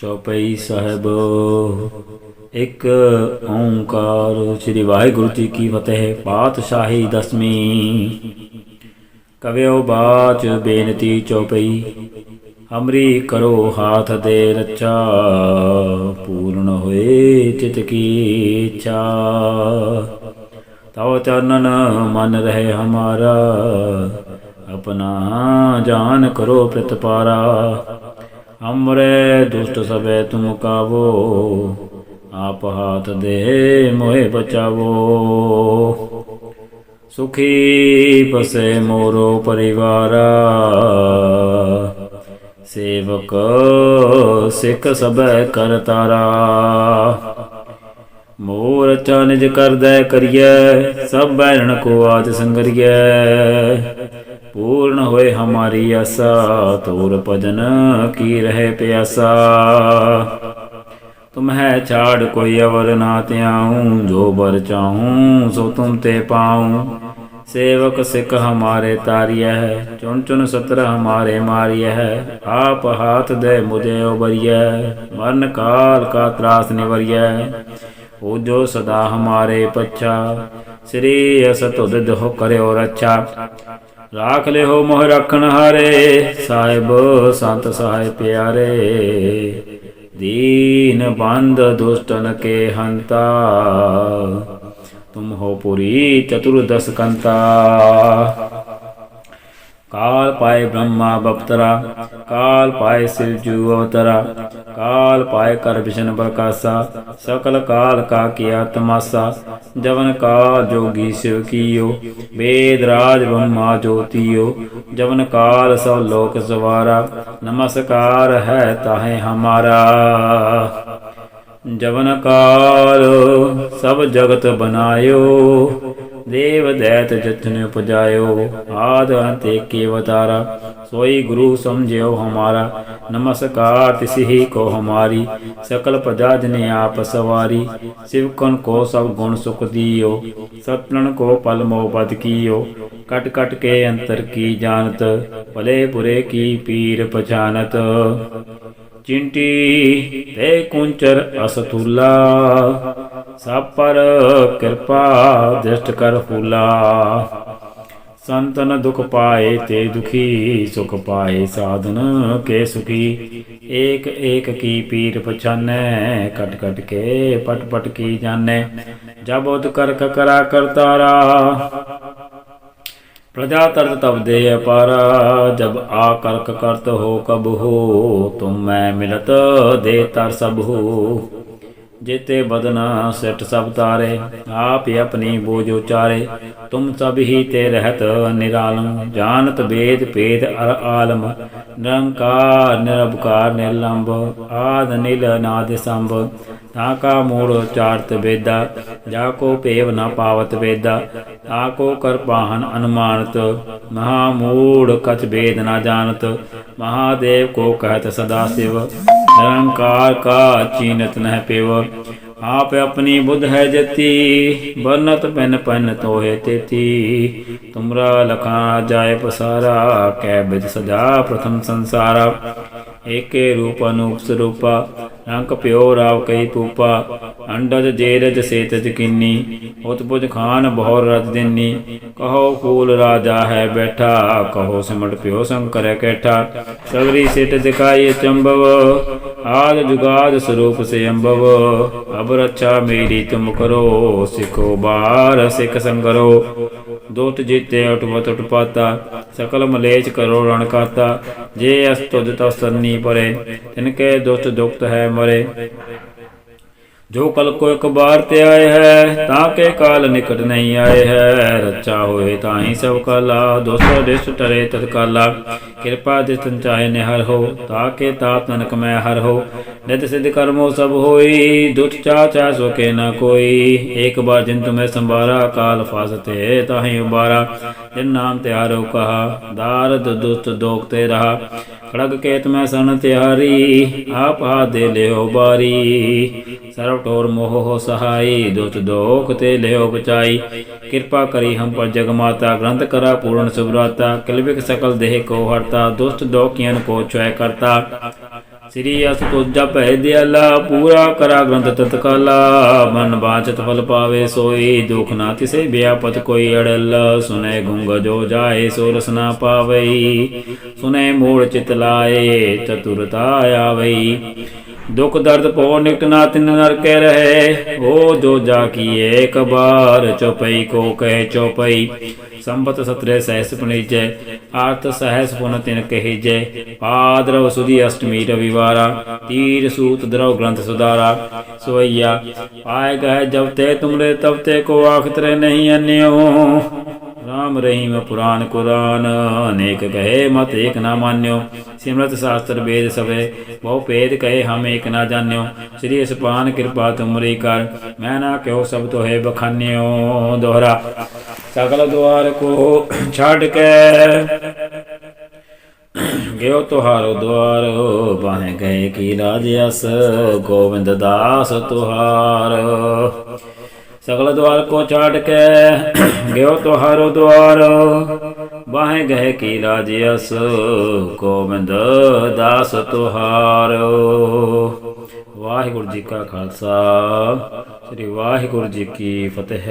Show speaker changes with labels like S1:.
S1: ਚੌਪਈ ਸਾਹਿਬ, ਇੱਕ ਓੰਕਾਰ, ਸ੍ਰੀ ਵਾਹਿਗੁਰੂ ਜੀ ਕੀ ਫਤਿਹ, ਪਾਤਸ਼ਾਹੀ ਦਸਵੀਂ। ਕਵਿਓ ਬਾਚ ਬੇਨਤੀ ਚੌਪਈ, ਹਮਰੀ ਕਰੋ ਹਾਥ ਦੇ ਰੱਛਾ ਪੂਰਨ ਹੋਏ ਚਿਤ ਕੀ ਇੱਛਾ। ਤਉ ਚਰਨਨ ਮਨ ਰਹੇ ਹਮਾਰਾ, ਆਪਣਾ ਜਾਨ ਕਰੋ ਪ੍ਰਤਪਾਰਾ ਹਮਰੇ ਦੁਸ਼ਟ ਸਭੇ ਤੁਮ ਕਾਵੋ, ਆਪ ਹਾਥ ਦੇ ਮੋਹਿ ਬਚਾਵੋ। ਸੁਖੀ ਬਸੇ ਮੋਰੋ ਪਰਿਵਾਰਾ, ਸੇਵਕ ਸਿੱਖ ਸਭੈ ਕਰਤਾਰਾ ਮੋਰ ਚਾ ਨਿਜ ਕਰਦੈ ਕਰੀਐ, ਸਭ ਬੈਰਣ ਕੋ ਆਜ ਸੰਗਰੀਐ। ਪੂਰਨ ਹੋਏ ਹਮਾਰੀ ਆਸਾ ਤੋਰ ਭਜਨ ਕੀ ਰਹੇ ਪਿਆਸਾ ਤੁਮ ਹੈ ਛਾੜ ਕੋਈ ਅਵਰ ਨਾ ਤਿਆਉ ਜੋ ਬਰ ਚਾਹੂੰ ਸੋ ਤੁਮ ਤੇ ਪਾਉ ਸੇਵਕ ਸਿੱਖ ਹਮਾਰੇ ਤਾਰਿਆ ਹੈ ਚੁਣ ਚੁਣ ਸਤਰ ਹਮਾਰੇ ਮਾਰਿਆ ਹੈ ਆਪ ਹਾਥ ਦੇ ਮੁਝੇ ਉਬਰਿਆ ਮਰਨ ਕਾਲ ਕਾ ਤਰਾਸ ਨਿਵਰਿਆ ਹੋ ਜੋ ਸਦਾ ਹਮਾਰੇ ਪੱਛਾ ਸ੍ਰੀ ਅਸਤੁਦ ਹੋ ਕਰਿਓ ਰੱਛਾ ਰਾਖ ਲਿਓ ਮੋਹ ਰੱਖਣ ਹਾਰੇ, ਸਾਹਿਬ ਸੰਤ ਸਹਾਇ ਪਿਆਰੇ। ਦੀਨ ਬੰਦ ਦੁਸ਼ਟਨ ਕੇ ਹੰਤਾ। ਤੁਮ ਹੋ ਪੁਰੀ ਚਤੁਰਦਸ ਕੰਤਾ। ਕਾਲ ਪਾਏ ਬ੍ਰਹਮਾ ਬਪਤਰਾ, ਕਾਲ ਪਾਏ ਸਿਰਜੂ ਅਵਤਰਾ। ਕਾਲ ਪਾਏ ਕਰ ਵਿਸ਼ਨ ਪ੍ਰਕਾਸ਼ਾ ਸਕਲ ਕਾਲ ਕਾ ਕੀਆ ਤਮਾਸਾ ਜਵਨ ਕਾਲ ਜੋਗੀ ਸਿਵ ਕੀਓ, ਵੇਦ ਰਾਜ ਬ੍ਰਹਮਾ ਜੋਤੀਓ, ਜਵਨ ਕਾਲ ਸਭ ਲੋਕ ਸਵਾਰਾ, ਨਮਸਕਾਰ ਹੈ ਤਾਹੇ ਹਮਾਰਾ। ਜਵਨ ਕਾਲ ਸਭ ਜਗਤ ਬਨਾਇਓ, ਦੇਵ ਦੈਤ ਜਤਨ ਉਪਜਾਇਓ, ਆਦ ਅੰਤ ਏਕੇ ਅਵਤਾਰਾ, ਸੋਈ ਗੁਰੂ ਸਮਝਿਓ ਹਮਾਰਾ। ਨਮਸਕਾਰ, ਤਿਸਹੀ ਕੋ ਹਮਾਰੀ, ਸਕਲ ਪ੍ਰਜਾ ਜਨੇ ਆਪ ਸਵਾਰੀ ਸਿਵਕਨ ਕੋ ਸਭ ਗੁਣ ਸੁਖ ਦੀਓ ਸਤਨਨ ਕੋ ਪਲ ਮੋ ਬਦ ਕੀਓ, ਕਟ ਕਟ ਕੇ ਅੰਤਰ ਕੀ ਜਾਣਤ, ਭਲੇ ਬੁਰੇ ਕੀ ਪੀਰ ਪਛਾਨਤ। ਚਿੰਟੀ ਤੇ ਕੁੰਚਰ ਅਸਤੂਲਾ ਸਭ ਕਿਰਪਾ ਦ੍ਰਿਸ਼ਟ ਕਰ ਫੂਲਾ ਸੰਤਨ ਦੁਖ ਪਾਏ ਤੇ ਦੁਖੀ ਸੁਖ ਪਾਏ ਸਾਧਨ ਕੇ ਸੁਖੀ ਏਕ ਏਕ ਕੀ ਪੀਰ ਪਛਾਨੈ ਕਟ ਕਟ ਕੇ ਪਟ ਪਟ ਕੀ ਜਾਣੈ ਜਬ ਉਦ ਕਰ ਕਰਾ ਕਰਤਾਰਾ प्रजा तरत तब दे अपारा जब आ करक करत हो कब हो तुम मैं मिलत दे तर सब हो ਜੇਤੇ ਬਦਨਾ ਸਿਫਟ ਸਭ ਤਾਰੇ, ਆਪ ਆਪਣੀ ਬੋਝ ਉਚਾਰੇ। ਤੁਮ ਸਭ ਹੀ ਤੇ ਰਹਿਤ ਨਿਰਾਲਮ, ਜਾਣਤ ਵੇਦ ਭੇਦ ਅਰ ਆਲਮ। ਨਿਰੰਕਾਰ ਨਿਰਭਕਾਰ ਨਿਰਲੰਭ, ਆਦ, ਨਿਲ, ਨਾਦ, ਸੰਭ। ਤਾ ਕਾ ਚਾਰਤ ਵੇਦਾ, ਜਾ ਕੋ ਭੇਵ ਨ ਪਾਵਤ ਵੇਦਾ। ਆ ਕੋ ਕਰ ਪਾਹਨ ਅਨੁਮਾਨਤ, ਮਹਾ ਮੂੜ ਕਛ ਵੇਦ ਨਾ ਜਾਣਤ। ਮਹਾਦੇਵ ਕੋ ਕਹਤ ਸਦਾ ਸਿਵ। ਨਿਰੰਕਾਰ ਕਾ ਚੀਨਤ ਨਹਿ ਪੇਵ, ਆਪ ਆਪਣੀ ਬੁੱਧ ਹੈ ਜਤੀ ਬਰਨਤ ਪੈਨ ਪੈਨ ਤੋਏ ਤੇਤੀ। ਤੁਮਰਾ ਲਖਾ ਜਾਏ ਪਸਾਰਾ, ਕੈ ਬਿਦ ਸਦਾ ਪ੍ਰਥਮ ਸੰਸਾਰਾ। ਏਕੇ ਰੂਪ ਅਨੂਪ ਸਰੂਪਾ ਰੰਗ ਪਿਓ ਰਾਵ ਕਈ ਪੂਪਾ ਅੰਡਜ ਜੇਰਜ ਸੇਤਜ ਕਿੰਨੀ ਉਤਪੁਜ ਖਾਨ ਬਹੁਰ ਰਤ ਦਿਨੀ ਕਹੋ ਫੂਲ ਰਾਜਾ ਹੈ ਬੈਠਾ, ਕਹੋ ਸਿਮਟ ਪਿਓ ਸ਼ੰਕਰ ਕੈਠਾ, ਸਗਰੀ ਸਿਟ ਦਿਖਾਈ ਚੰਬਵ, ਆਦ ਜੁਗਾਦ ਸਰੂਪ ਸੇ ਅੰਬਵ ਅਬ ਰੱਛਾ ਮੇਰੀ ਤੁਮ ਕਰੋ, ਸਿਖੋ ਬਾਰ ਸਿਖ ਸੰਗਰੋ ਦੋਤ ਜੀਤੇ ਉਟਵਤ ਉਟਪਾਤਾ ਸਕਲ ਮਲੇਚ ਕਰੋ ਰਣ ਕਾਤਾ, ਜੇ ਅਸ ਤੁਧ ਤਸਨੀ ਪਰੇ ਤਿਨਕੇ ਦੁਸ਼ਟ ਦੁਖਤ ਹੈ ਮਰੇ। ਜੋ ਕਲ ਕੋ ਇੱਕ ਬਾਰ ਤੇ ਆਏ ਹੈ, ਤਾਂ ਕੇ ਕਾਲ ਨਿਕਟ ਨਹੀਂ ਆਏ ਹੈ। ਰੱਚਾ ਹੋਏ ਤਾਂ ਹੀ ਸਭ ਕਾਲਾ, ਦੋਸੋ ਦਿਸ ਟਰੇ ਤਤਕਾਲਾ ਕਿਰਪਾ ਦਿਸਨ ਚਾਹੇ ਨਿਹਰ ਹੋ, ਤਾਂ ਕੇ ਤਾਪ ਨਨਕ ਮੈਂ ਹਰ ਹੋ। ਨਿਤ ਸਿਧ ਕਰਮੋ ਸਭ ਹੋਈ, ਦੁਖ ਚਾ ਚਾ ਸੋ ਕੇ ਨ ਕੋਈ। ਇੱਕ ਬਾਰ ਜਿਨ ਤੁਮੇ ਸੰਭਾਰਾ ਕਾਲ ਫਾਸਤੇ ਤਾਹੀ ਉਬਾਰਾ। ਜਿਨ ਨਾਮ ਤਿਆਰੋ ਕਹਾ, ਦਾਰਦ ਦੁਸਤ ਦੋਖ ਤੇ ਰਹਾ। ਖੜਗ ਕੇਤ ਮੈਂ ਸਨ ਤਿਆਰੀ ਆਪ ਹਾ ਦੇ ਲਿਓ ਬਾਰੀ। ਸਰਬ ਠੋਰ ਮੋਹ ਹੋ ਸਹਾਈ ਦੁਤ ਦੋਖ ਤੇ ਲਿਓ ਬਚਾਈ। ਕਿਰਪਾ ਕਰੀ ਹਮ ਪਰ ਜਗ ਮਾਤਾ, ਗ੍ਰੰਥ ਕਰਾ ਪੂਰਨ ਸੁਭਰਾਤਾ। ਕਲਵਿਕ ਸਕਲ ਦੇਹ ਕੋ ਹਰਤਾ ਦੁਸ਼ਟ ਦੋਖਿයਨ ਕੋ ਛੁਐ ਸ੍ਰੀ ਅਸ ਤੁਜਾ ਭੈ ਦਿਆਲਾ, ਪੂਰਾ ਕਰਾ ਗ੍ਰੰਥ ਤਤਕਾਲਾ, ਮਨ ਬਾਚਤ ਫਲ ਪਾਵੇ ਸੋਈ, ਦੁਖ ਨਾ ਤਿਸੇ ਬਿਆਪਤ ਕੋਈ ਅੜਲ, ਸੁਨੇ ਗੁੰਗ ਜੋ ਜਾਏ, ਸੋ ਰਸ ਨਾ ਪਾਵਈ, ਸੁਨੇ ਮੂੜ ਚਿਤ ਲਾਏ, ਚਤੁਰਤਾ ਆਵਈ। ਦੁਖ ਦਰਦ ਪੋ ਨਿਕਟ ਨਾ ਤਿਨ ਨਰ ਕੇ ਰਹੇ। ਉਹ ਜੋ ਜਾ ਕੀਏ ਇੱਕ ਬਾਰ ਚੁਪਈ, ਕੋ ਕਹਿ ਚੁਪਈ। ਸੰਬਤ ਸਤਰੇ ਸਹਿਸ ਪੁਨੀਜੈ ਆਰਤ ਸਹਿਸ ਪੁਨ ਤਿਨ ਕਹੀਜੈ। ਪਾਦਰਵ ਸੁਦੀ ਅਸ਼ਟਮੀ ਰਵਿਵਾਰਾ, ਤੀਰ ਸੂਤ ਦਰਵ ਗ੍ਰੰਥ ਸੁਦਾਰਾ ਸੋਈਆ, ਆਏ ਗਏ ਜਬ ਤੇ ਤੁਮਰੇ ਤਬ ਤੇ ਕੋ ਆਖਤਰੇ ਨਹੀਂ ਅਨਿਓ। ਰਾਮ ਰਹੀਮ ਪੁਰਾਨ ਕੁਰਾਨ। ਅਨੇਕ ਕਹੇ ਮਤ ਏਕ ਨਾ ਮਾਨਿਓ। ਸਿਮਰਤ ਸ਼ਾਸਤਰ ਵੇਦ ਸਵੇ ਬਹੁ ਭੇਦ ਕਹੇ ਹਮ ਏਕ ਨਾ ਜਾਣਿਓ। ਸ੍ਰੀ ਅਸਪਾਨ ਕਿਰਪਾ ਤੁਮਰੀ ਕਰ, ਮੈਂ ਨਾ ਕਿਉ ਸਭ ਤੋਹਿ ਬਖਾਨਿਓ। ਦੋਹਰਾ, ਸਗਲ ਦੁਆਰ ਕੋ ਛੱਡ ਕੇ। ਗਿਓ ਤੁਹਾਰੋ ਦੁਆਰ, ਬਾਹੇ ਗਏ ਕੀ ਰਾਜ ਅਸ ਗੋਬਿੰਦ ਦਾਸ ਤੁਹਾਰ। ਸਗਲ ਦੁਆਰ ਕੋ ਛਾੜ ਕੇ ਗਿਓ ਤੁਹਾਰੋ ਦੁਆਰ। ਬਾਹੇ ਗਏ ਕੀ ਰਾਜ ਅਸ ਗੋਬਿੰਦ ਦਾਸ ਤੁਹਾਰ। ਵਾਹਿਗੁਰੂ ਜੀ ਕਾ ਖਾਲਸਾ, ਸ੍ਰੀ ਵਾਹਿਗੁਰੂ ਜੀ ਕੀ ਫਤਿਹ।